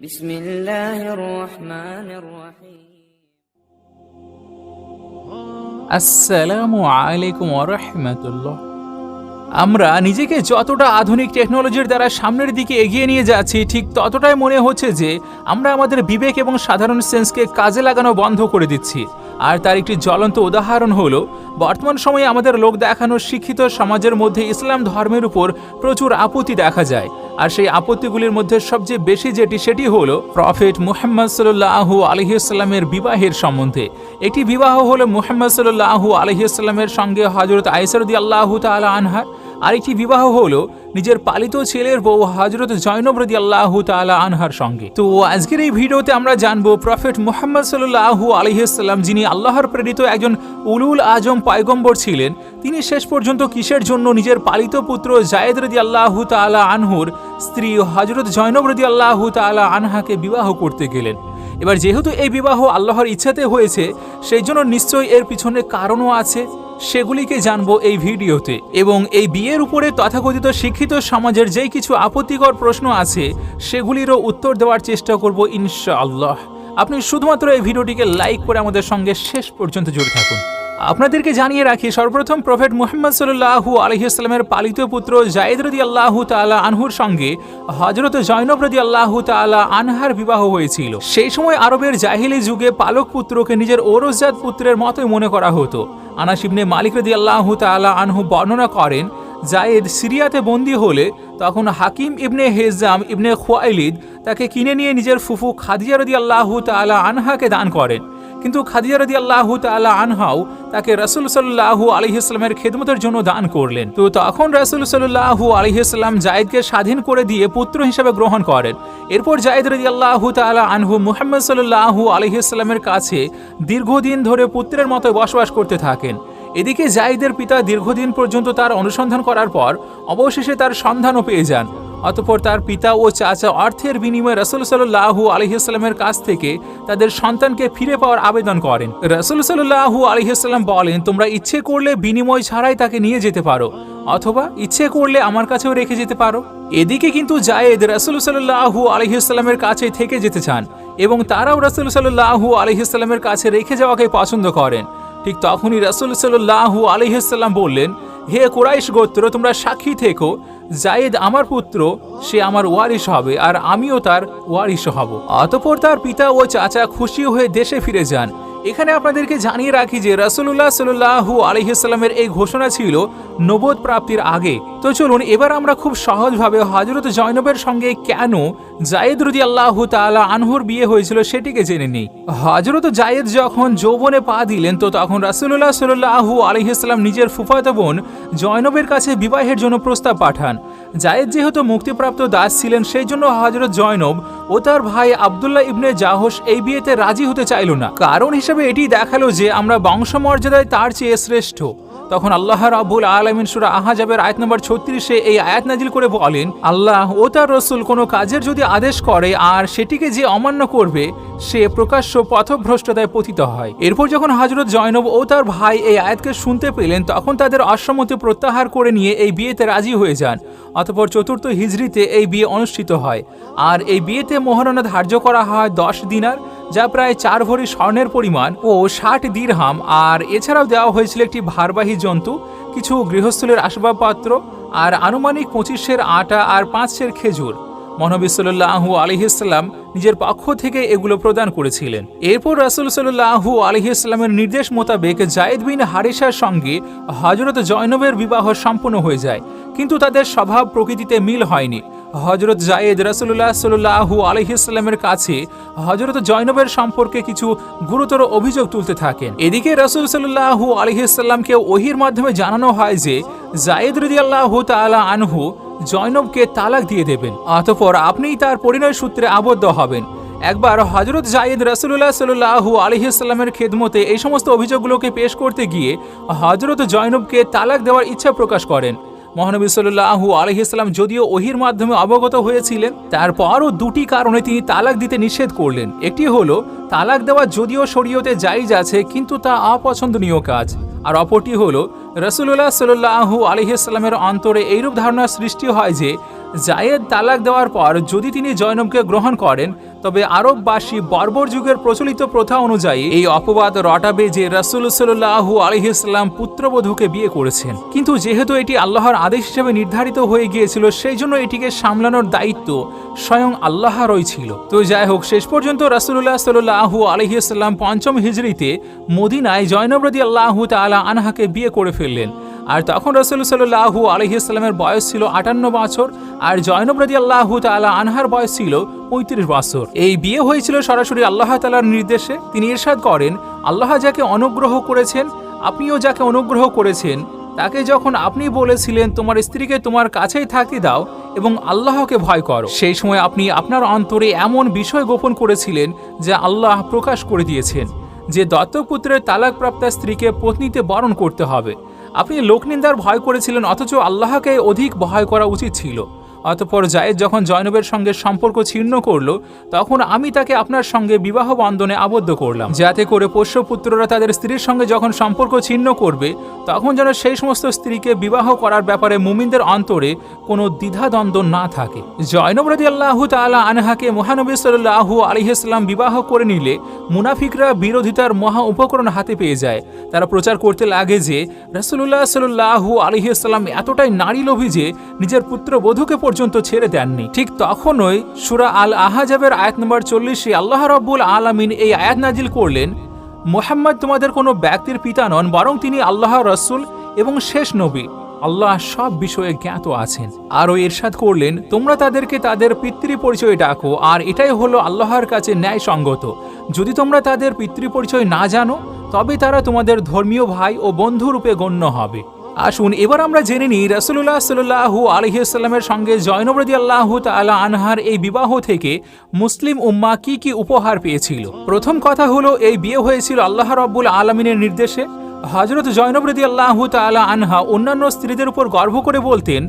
بسم الله الرحمن الرحيم আসসালামু আলাইকুম ওরহমতুল্লাহ আমরা নিজেকে যতটা আধুনিক টেকনোলজির দ্বারা সামনের দিকে এগিয়ে নিয়ে যাচ্ছি ঠিক ততটাই মনে হচ্ছে যে আমরা আমাদের বিবেক এবং সাধারণ সেন্সকে কাজে লাগানো বন্ধ করে দিচ্ছি আর তার একটি জ্বলন্ত উদাহরণ হলো বর্তমান সময়ে আমাদের লোক দেখানো শিক্ষিত সমাজের মধ্যে ইসলাম ধর্মের উপর প্রচুর আপত্তি দেখা যায় আর সেই আপত্তিগুলির মধ্যে সবচেয়ে বেশি যেটি, সেটি হলো প্রফেট মুহাম্মদ সাল্লাহু আলহিউসাল্লামের বিবাহের সম্বন্ধে। একটি বিবাহ হলো মুহাম্মদ সাল্লাহু আলহিউসাল্লামের সঙ্গে হজরত আইসরদি আল্লাহ তালা আনহার। আরেকটি বিবাহ হলো নিজের পালিত ছেলের বউ হজরত জৈনব রদি আল্লাহ তালা আনহার সঙ্গে। তো আজকের এই ভিডিওতে আমরা জানব প্রফেট মুহাম্মদ সাল্লাহু আলহিউসাল্লাম যিনি আল্লাহর প্রেরিত একজন উলুল আজম পয়গম্বর ছিলেন, তিনি শেষ পর্যন্ত কিসের জন্য নিজের পালিত পুত্র জায়েদ রদি আল্লাহ তালা আনহুর স্ত্রী হজরত জৈনব রদি আল্লাহ তালা আনহাকে বিবাহ করতে গেলেন। এবার যেহেতু এই বিবাহ আল্লাহর ইচ্ছাতে হয়েছে, সেই জন্য নিশ্চয়ই এর পিছনে কারণও আছে। সেগুলিকে জানব এই ভিডিওতে। এবং এই বিয়ের উপরে তথাকথিত শিক্ষিত সমাজের যেই কিছু আপত্তিকর প্রশ্ন আছে, সেগুলিরও উত্তর দেওয়ার চেষ্টা করব ইনশাআল্লাহ। আপনি শুধুমাত্র এই ভিডিওটিকে লাইক করে আমাদের সঙ্গে শেষ পর্যন্ত জুড়ে থাকুন। আপনাদেরকে জানিয়ে রাখি, সর্বপ্রথম প্রফেট মুহাম্মদ সাল্লাহু আলহিউসালামের পালিত পুত্র জায়েদ রদি আল্লাহ তালা আনহুর সঙ্গে হজরত জৈনব রদি আল্লাহ তালা আনহার বিবাহ হয়েছিল। সেই সময় আরবের জাহিলি যুগে পালক পুত্রকে নিজের ওরসজাত পুত্রের মতোই মনে করা হতো। আনাস ইবনে মালিক রদি আল্লাহ তালা আনহু বর্ণনা করেন, জায়েদ সিরিয়াতে বন্দী হলে তখন হাকিম ইবনে হেজাম ইবনে খোয়াইলিদ তাকে কিনে নিয়ে নিজের ফুফু খাদিজা রদি আল্লাহ তালা আনহাকে দান করেন। কিন্তু খাদিজা রদি আল্লাহ তালা আনহাও তাকে রসুল সাল্লাহু আলহিসের খেদমতের জন্য দান করলেন। তো তখন রসুল সাল্লাহু আলহিসাল্লাম জায়েদকে স্বাধীন করে দিয়ে পুত্র হিসেবে গ্রহণ করেন। এরপর জায়েদ রদি আল্লাহ তালা আনহু মুহাম্মদ সাল্লাহু আলহিসাল্লামের কাছে দীর্ঘদিন ধরে পুত্রের মতো বসবাস করতে থাকেন। এদিকে জাইদের পিতা দীর্ঘদিন পর্যন্ত তার অনুসন্ধান করার পর অবশেষে তার সন্ধানও পেয়ে যান। অতপর তার পিতা ও চাচা অর্থের বিনিময়ে রসুল সাল্লাহু আলহিসাল্লামের কাছ থেকে তাদের সন্তানকে ফিরে পাওয়ার আবেদন করেন। রসুল সাল্লাহু আলহিসাল্লাম বলেন, তোমরা ইচ্ছে করলে বিনিময় ছাড়াই তাকে নিয়ে যেতে পারো, অথবা ইচ্ছে করলে আমার কাছেও রেখে যেতে পারো। এদিকে কিন্তু জায়েদ রসুল সাল্লাহু আলহিসাল্লামের কাছে থেকে যেতে চান এবং তারাও রসুল সাল্লাহু আলহিসাল্লামের কাছে রেখে যাওয়াকে পছন্দ করেন। ঠিক তখনই রাসুল সাল্লাহু আলহিসাল্লাম বললেন, হে কুরাইশ গোত্র, তোমরা সাক্ষী থেকো জায়েদ আমার পুত্র, সে আমার ওয়ারিশ হবে আর আমিও তার ওয়ারিশ হব। অতপর তার পিতা ও চাচা খুশি হয়ে দেশে ফিরে যান। এখানে আপনাদেরকে জানিয়ে রাখি যে রাসুল্লাহ সাল্লাহু আলহিসাল্লামের এই ঘোষণা ছিল নবোধ প্রাপ্তির আগে। তো চলুন, এবার আমরা খুব সহজভাবে হজরত জৈনবের সঙ্গে কেন জায়েদ রুদি আল্লাহ তালা আনহুর বিয়ে হয়েছিল সেটিকে জেনে নিই। হজরত জায়েদ যখন যৌবনে পা দিলেন, তো তখন রাসুল্লাহ সাল্লাহু আলহিসাল্লাম নিজের ফুফাত বোন জয়নবের কাছে বিবাহের জন্য প্রস্তাব পাঠান। জায়েদ যেহেতু মুক্তিপ্রাপ্ত দাস ছিলেন, সেই জন্য হজরত জয়নব ও তার ভাই আবদুল্লাহ ইবনে জাহস এই বিয়েতে রাজি হতে চাইল না। কারণ হিসেবে এটি দেখাল যে আমরা বংশমর্যাদায় তার চেয়ে শ্রেষ্ঠ। তখন আল্লাহ রাবুল আলমিন সুরা আহাজাবের আয়াত নম্বর ছত্রিশে এই আয়াত নাজিল করে বলেন, আল্লাহ ও তার রসুল কোনো কাজের যদি আদেশ করে আর সেটিকে যে অমান্য করবে, সে প্রকাশ্য পথভ্রষ্টতায় পতিত হয়। এরপর যখন হাজরত জয়নব ও তার ভাই এই আয়াতকে শুনতে পেলেন, তখন তাদের অসম্মতি প্রত্যাহার করে নিয়ে এই বিয়েতে রাজি হয়ে যান। অতপর চতুর্থ হিজড়িতে এই বিয়ে অনুষ্ঠিত হয়। আর এই বিয়েতে মোহরানা ধার্য করা হয় দশ দিনার। যা প্রায় চার ভরি স্বর্ণের পরিমাণ ও ষাট দিরহাম। আর এছাড়াও দেওয়া হয়েছিল একটি ভারবাহী জন্তু, কিছু গৃহস্থলের আসবাবপত্র আর আনুমানিক পঁচিশের আটা আর পাঁচশের খেজুর। মহানবী সাল্লাহু আলহিসাল্লাম নিজের পক্ষ থেকে এগুলো প্রদান করেছিলেন। এরপর রাসুল সাল্লাহু আলহিসাল্লামের নির্দেশ মোতাবেক জায়েদ বিন হারিসার সঙ্গে হজরত জয়নবের বিবাহ সম্পন্ন হয়ে যায়। কিন্তু তাদের স্বভাব প্রকৃতিতে মিল হয়নি। হজরত জায়েদ রাসুল্লাহ সাল্লাহু আলহিসাল্লামের কাছে হজরত জয়নবের সম্পর্কে কিছু গুরুতর অভিযোগ তুলতে থাকেন। এদিকে রাসুল সাল্লাহু আলহিসাল্লামকে ওহির মাধ্যমে জানানো হয় যে, জায়েদ রদি আল্লাহ তালা আনহু জয়নবকে তালাক দিয়ে দেবেন, অতপর আপনিই তার পরিণয় সূত্রে আবদ্ধ হবেন। একবার হজরত জায়েদ রাসুল্লাহ সাল্লাহু আলহিসাল্লামের খেদমতে এই সমস্ত অভিযোগগুলোকে পেশ করতে গিয়ে হজরত জয়নবকে তালাক দেওয়ার ইচ্ছা প্রকাশ করেন। মহানবী সাল্লাহু আলহিসাল্লাম যদিও ওহির মাধ্যমে অবগত হয়েছিলেন, তারপরও দুটি কারণে তিনি তালাক দিতে নিষেধ করলেন। একটি হলো, তালাক দেওয়া যদিও শরীয়তে জাইজ আছে, কিন্তু তা অপছন্দনীয় কাজ। আর অপরটি হল রসুল্লাহ সাল্লাহু আলহিসাল্লামের অন্তরে এইরূপ ধারণা সৃষ্টি হয় যে জায়েদ তালাক দেওয়ার পর যদি তিনি জয়নবকে গ্রহণ করেন, তবে আরববাসী বর্বর যুগের প্রচলিত প্রথা অনুযায়ী এই অপবাদ রটাবে যে রাসুল সাল্লাহু আলহিসাল্লাম পুত্রবধূকে বিয়ে করেছেন। কিন্তু যেহেতু এটি আল্লাহর আদেশ হিসেবে নির্ধারিত হয়ে গিয়েছিল সেই জন্য এটিকে সামলানোর দায়িত্ব স্বয়ং আল্লাহরই ছিল। তো যাই হোক, শেষ পর্যন্ত রাসুল্লাহ সাল্লাহু আলহিসাল্লাম পঞ্চম হিজড়িতে মদিনায় জয়নবরদি আল্লাহ তালা আনহাকে বিয়ে করে ফেললেন। আর তখন রসুল সাল্লাহু আলহিসাল্লামের বয়স ছিল আটান্ন বছর, আর জয়নব রাজি আল্লাহ তালা আনহার বয়স ছিল পঁয়ত্রিশ বছর। এই বিয়ে হয়েছিল সরাসরি আল্লাহ তালার নির্দেশে। তিনি ইরশাদ করেন, আল্লাহ যাকে অনুগ্রহ করেছেন, আপনিও যাকে অনুগ্রহ করেছেন, তাকে যখন আপনি বলেছিলেন, তোমার স্ত্রীকে তোমার কাছেই থাকতে দাও এবং আল্লাহকে ভয় করো। সেই সময় আপনি আপনার অন্তরে এমন বিষয় গোপন করেছিলেন যা আল্লাহ প্রকাশ করে দিয়েছেন, যে দত্তপুত্রের তালাকপ্রাপ্তা স্ত্রীকে পত্নীতে বরণ করতে হবে। আপনি লোকনিন্দার ভয় করেছিলেন অথচ আল্লাহকে অধিক ভয় করা উচিত ছিল। অতপর জায়েদ যখন জয়নবের সঙ্গে সম্পর্ক ছিন্ন করল, তখন আমি তাকে আপনার সঙ্গে বিবাহ বন্ধনে আবদ্ধ করলাম। যাতে করে পোষ্যপুত্ররা তাদের স্ত্রীর সঙ্গে যখন সম্পর্ক ছিন্ন করবে, তখন যেন সেই সমস্ত স্ত্রীকে বিবাহ করার ব্যাপারে মুমিনদের অন্তরে কোনো দ্বিধাদ্বন্দ্ব না থাকে। জয়নব রাজি আল্লাহ তালা আনহাকে মহানবী সাল্লাহু আলহিহাস্লাম বিবাহ করে নিলে মুনাফিকরা বিরোধিতার মহা উপকরণ হাতে পেয়ে যায়। তারা প্রচার করতে লাগে যে রাসুল্লাহ সাল্লাহু আলহিহাস্লাম এতটাই নারী লোভী যে, নিজের পুত্র পুত্রবধূকে পর্যন্ত ছেড়ে দেননি। ঠিক তখনই সুরা আল আহাজাবের আয়াত নম্বর চল্লিশে আল্লাহ রব্বুল আলামিন এই আয়াত নাজিল করলেন, মোহাম্মদ তোমাদের কোনো ব্যক্তির পিতা নন, বরং তিনি আল্লাহ রসুল এবং শেষ নবী। আল্লাহ সব বিষয়ে জ্ঞাত আছেন। আরও ইরশাদ করলেন, তোমরা তাদেরকে তাদের পিতৃ পরিচয় ডাকো, আর এটাই হলো আল্লাহর কাছে ন্যায়সঙ্গত। যদি তোমরা তাদের পিতৃ পরিচয় না জানো, তবে তারা তোমাদের ধর্মীয় ভাই ও বন্ধুরূপে গণ্য হবে। আসুন, এবার আমরা জেনে নিই রসুল্লাহ সাল্লাহু আলহিসাল্লামের সঙ্গে জয়নবরদি আল্লাহ তালা আনহার এই বিবাহ থেকে মুসলিম উম্মা কি কি উপহার পেয়েছিল? প্রথম কথা হলো, এই বিয়ে হয়েছিল আল্লাহ রব্বুল আলমিনের নির্দেশে। হজরত জয়নবরদি আল্লাহ তালা আনহা অন্যান্য স্ত্রীদের উপর গর্ব করে বলতেন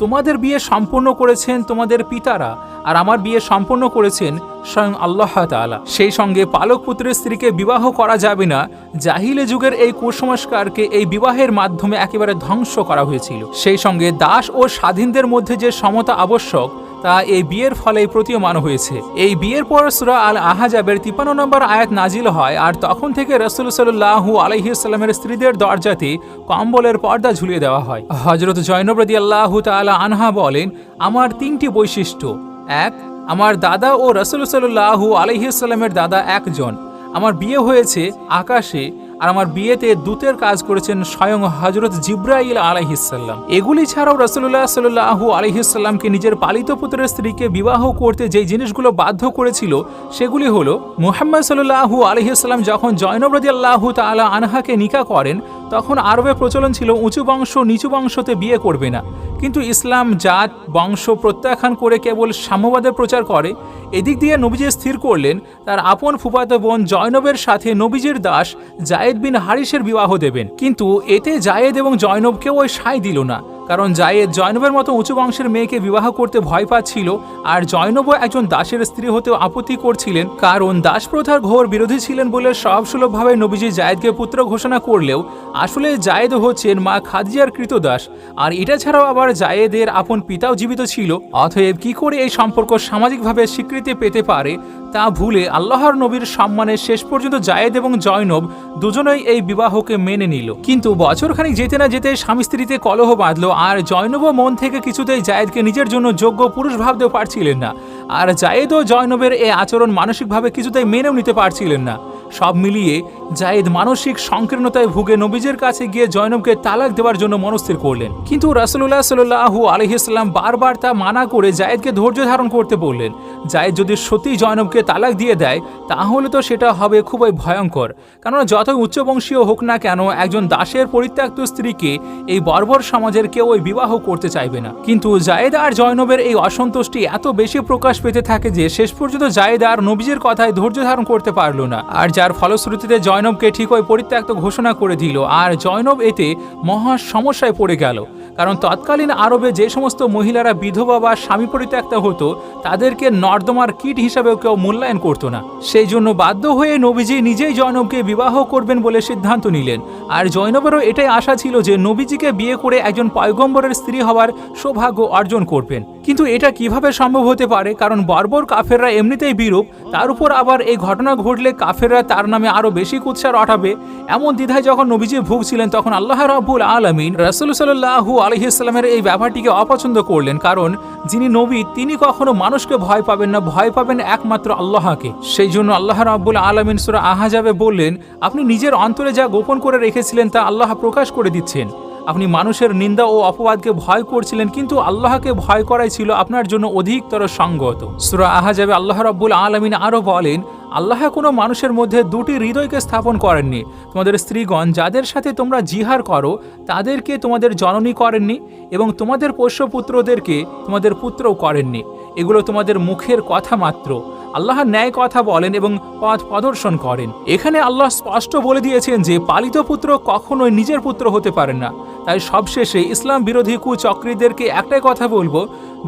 তোমাদের বিয়ে সম্পন্ন করেছেন তোমাদের পিতারা, আর আমার বিয়ে সম্পন্ন করেছেন স্বয়ং আল্লাহ তাআলা। সেই সঙ্গে পালক পুত্রের স্ত্রীকে বিবাহ করা যাবে না। জাহিলে যুগের এই কুসংস্কারকে এই বিবাহের মাধ্যমে একেবারে ধ্বংস করা হয়েছিল। সেই সঙ্গে দাস ও স্বাধীনদের মধ্যে যে সমতা আবশ্যক, তা এই বিয়ের ফলে প্রতীয়মান হয়েছে। এই বিয়ের পর সুরা আল আহাজাবের তিপান্ন নম্বর আয়াত নাজিল হয়, আর তখন থেকে রসুল সাল্লাহু আলহিসাল্লামের স্ত্রীদের দরজাতে কম্বলের পর্দা ঝুলিয়ে দেওয়া হয়। হজরত জৈনব্রদি আল্লাহ তালা আনহা বলেন, আমার তিনটি বৈশিষ্ট্য। এক, আমার দাদা ও রসুল সাল্লাহু আলহিসাল্লামের দাদা একজন। আমার বিয়ে হয়েছে আকাশে, আর আমার বিয়েতে দূতের কাজ করেছেন স্বয়ং হজরত জিব্রাইল আলাইহিসাল্লাম এগুলি ছাড়াও রসুল্লাহ সাল্লাহু আলহিসাল্লামকে নিজের পালিত পুত্রের স্ত্রীকে বিবাহ করতে যে জিনিসগুলো বাধ্য করেছিল, সেগুলি হলো, মুহাম্মদ সাল্লাহু আলহিসাল্লাম যখন জয়নব্রদি আল্লাহ তালা আনহাকে নিকা করেন তখন আরবে প্রচলন ছিল উঁচু বংশ, নিচু বংশতে বিয়ে করবে না। কিন্তু ইসলাম, জাত, বংশ প্রত্যাখ্যান করে কেবল সাম্যবাদের প্রচার করে। এদিক দিয়ে নবীজি স্থির করলেন, তার আপন ফুফাতো বোন জয়নবের সাথে নবীজির দাস জায়েদ বিন হারিসের বিবাহ দেবেন। কিন্তু এতে জায়েদ এবং জয়নবকেও ওই সায় দিল না। কারণ জায়েদ জয়নবের মতো উঁচু বংশের মেয়েকে বিবাহ করতে ভয় পাচ্ছিল আর জয়নবও একজন দাসের স্ত্রী হতেও আপত্তি করছিলেন। কারণ দাস প্রথার ঘোর বিরোধী ছিলেন বলে সবসুলভভাবে নবীজি জায়েদকে পুত্র ঘোষণা করলেও আসলে জায়েদ হচ্ছেন মা খাদিজার কৃতদাস আর এটা ছাড়াও আবার জায়েদের আপন পিতাও জীবিত ছিল। অতএব কি করে এই সম্পর্ক সামাজিকভাবে স্বীকৃতি পেতে পারে তা ভুলে আল্লাহর নবীর সম্মানে শেষ পর্যন্ত জায়েদ এবং জয়নব দুজনেই এই বিবাহকে মেনে নিল। কিন্তু বছরখানিক যেতে না যেতে স্বামী স্ত্রীতে কলহ বাঁধল আর জয়নব মন থেকে কিছুতেই জায়েদকে নিজের জন্য যোগ্য পুরুষ ভাবতেও পারছিলেন না। আর জায়েদ ও জয়নবের এই আচরণ মানসিকভাবে কিছুতেই মেনেও নিতে পারছিলেন না। সব মিলিয়ে জায়েদ মানসিক সংকীর্ণতায় ভুগে নবীজের কাছে গিয়ে জয়নবকে তালাক দেওয়ার জন্য মনস্থির করলেন। কিন্তু রাসুল্লাহ সাল্লাহু আলহিসাল্লাম বারবার তা মানা করে জায়েদকে ধৈর্য ধারণ করতে বললেন, জায়েদ যদি সত্যি জয়নবকে তালাক দিয়ে দেয়, তাহলে তো সেটা হবে খুবই ভয়ঙ্কর। কেননা যতই উচ্চবংশীয় হোক না কেন, একজন দাসের পরিত্যক্ত স্ত্রীকে এই বর্বর সমাজের কেউ ওই বিবাহ করতে চাইবে না। কিন্তু জায়েদ আর জয়নবের এই অসন্তুষ্টি এত বেশি প্রকাশ পেতে থাকে যে শেষ পর্যন্ত জায়েদ আর নবীজের কথায় ধৈর্য ধারণ করতে পারল না। আর যার ফলশ্রুতিতে জয় জয়নবকে ঠিক ওই পরিত্যক্ত ঘোষণা করে দিল। আর জয়নব এতে মহা সমস্যায় পড়ে গেল। কারণ তৎকালীন আরবে যে সমস্ত মহিলারা বিধবা বা স্বামী পরিত্যক্ত হতো, তাদেরকে নর্দমার কিট হিসাবেও কেউ মূল্যায়ন করতো না। সেই জন্য বাধ্য হয়ে নবীজি নিজেই জয়নবকে বিবাহ করবেন বলে সিদ্ধান্ত নিলেন। আর জয়নবেরও এটাই আশা ছিল যে নবীজিকে বিয়ে করে একজন পয়গম্বরের স্ত্রী হওয়ার সৌভাগ্য অর্জন করবেন। কিন্তু এটা কীভাবে সম্ভব হতে পারে? কারণ বর্বর কাফেররা এমনিতেই বিরূপ, তার উপর আবার এই ঘটনা ঘটলে কাফেররা তার নামে আরও বেশি কুৎসা রটাবে এমন দ্বিধায় যখন নবীজি ভুগছিলেন, তখন আল্লাহ রাব্বুল আলমিন রাসুল সাল্লাহু আলহিসাল্লামের এই ব্যাপারটিকে অপছন্দ করলেন। কারণ যিনি নবী, তিনি কখনো মানুষকে ভয় পাবেন না, ভয় পাবেন একমাত্র আল্লাহকে। সেই জন্য আল্লাহ রাব্বুল আলমিন সুরা আহাজাবে বললেন, আপনি নিজের অন্তরে যা গোপন করে রেখেছিলেন, তা আল্লাহ প্রকাশ করে দিচ্ছেন। আপনি মানুষের নিন্দা ও অপবাদকে ভয় করছিলেন, কিন্তু আল্লাহকে ভয় করাই ছিল আপনার জন্য অধিকতর সঙ্গত। সুরা আহাজাবে আল্লাহ রাব্বুল আলমিন আরও বলেন আল্লাহ কোনো মানুষের মধ্যে দুটি হৃদয়কে স্থাপন করেননি। তোমাদের স্ত্রীগণ যাদের সাথে তোমরা জিহার করো, তাদেরকে তোমাদের জননী করেননি এবং তোমাদের পোষ্যপুত্রদেরকে তোমাদের পুত্রও করেননি। এগুলো তোমাদের মুখের কথা মাত্র। আল্লাহ ন্যায় কথা বলেন এবং পথ প্রদর্শন করেন। এখানে আল্লাহ স্পষ্ট বলে দিয়েছেন যে পালিত পুত্র কখনোই নিজের পুত্র হতে পারেন না। তাই সবশেষে ইসলাম বিরোধী কুচক্রীদেরকে একটাই কথা বলব,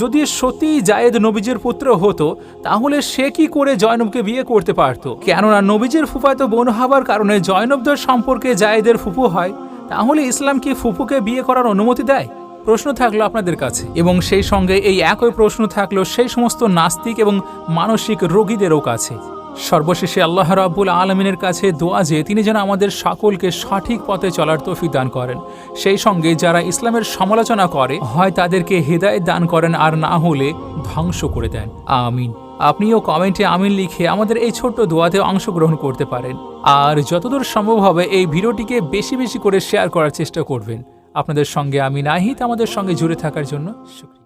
যদি সত্যিই জায়েদ নবীজের পুত্র হতো, তাহলে সে কি করে জয়নবকে বিয়ে করতে পারত? কেননা নবীজের ফুফাতো বোন হওয়ার কারণে জয়নবদের সম্পর্কে জায়েদের ফুফু হয়, তাহলে ইসলাম কি ফুফুকে বিয়ে করার অনুমতি দেয়? প্রশ্ন থাকল আপনাদের কাছে, এবং সেই সঙ্গে এই একই প্রশ্ন থাকল সেই সমস্ত নাস্তিক এবং মানসিক রোগীদেরও কাছে। সর্বশেষে আল্লাহ রাব্বুল আলমিনের কাছে দোয়া যে তিনি যেন আমাদের সকলকে সঠিক পথে চলার তৌফিক দান করেন। সেই সঙ্গে যারা ইসলামের সমালোচনা করে, হয় তাদেরকে হেদায়েত দান করেন আর না হলে ধ্বংস করে দেন। আমিন। আপনিও কমেন্টে আমিন লিখে আমাদের এই ছোট্ট দোয়াতে অংশগ্রহণ করতে পারেন। আর যতদূর সম্ভব হবে এই ভিডিওটিকে বেশি বেশি করে শেয়ার করার চেষ্টা করবেন। আপনাদের সঙ্গে আমি নাহিত আমাদের সঙ্গে জুড়ে থাকার জন্য শুক্রিয়া।